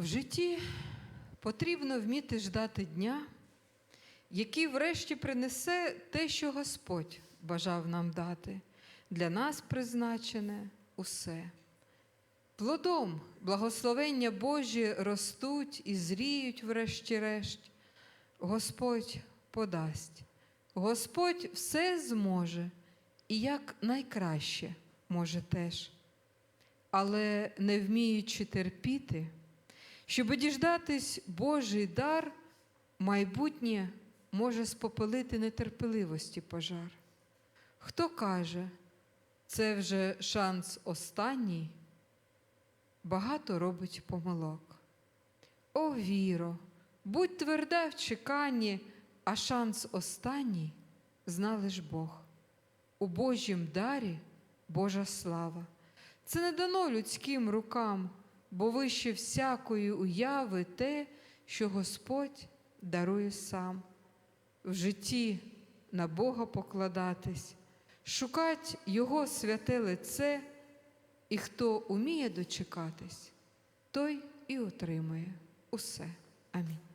В житті потрібно вміти ждати дня, який врешті принесе те, що Господь бажав нам дати, для нас призначене усе. Плодом благословення Божі ростуть і зріють, врешті-решт. Господь подасть, Господь все зможе і як найкраще може теж. Але не вміючи терпіти, щоб діждатись Божий дар, майбутнє може спопелити нетерпеливості пожар. Хто каже, це вже шанс останній, багато робить помилок. О, віро, будь тверда в чеканні, а шанс останній знали ж Бог. У Божім дарі Божа слава. Це не дано людським рукам, бо вище всякої уяви те, що Господь дарує сам. В житті на Бога покладатись, шукать Його святе лице, і хто уміє дочекатись, той і отримує усе. Амінь.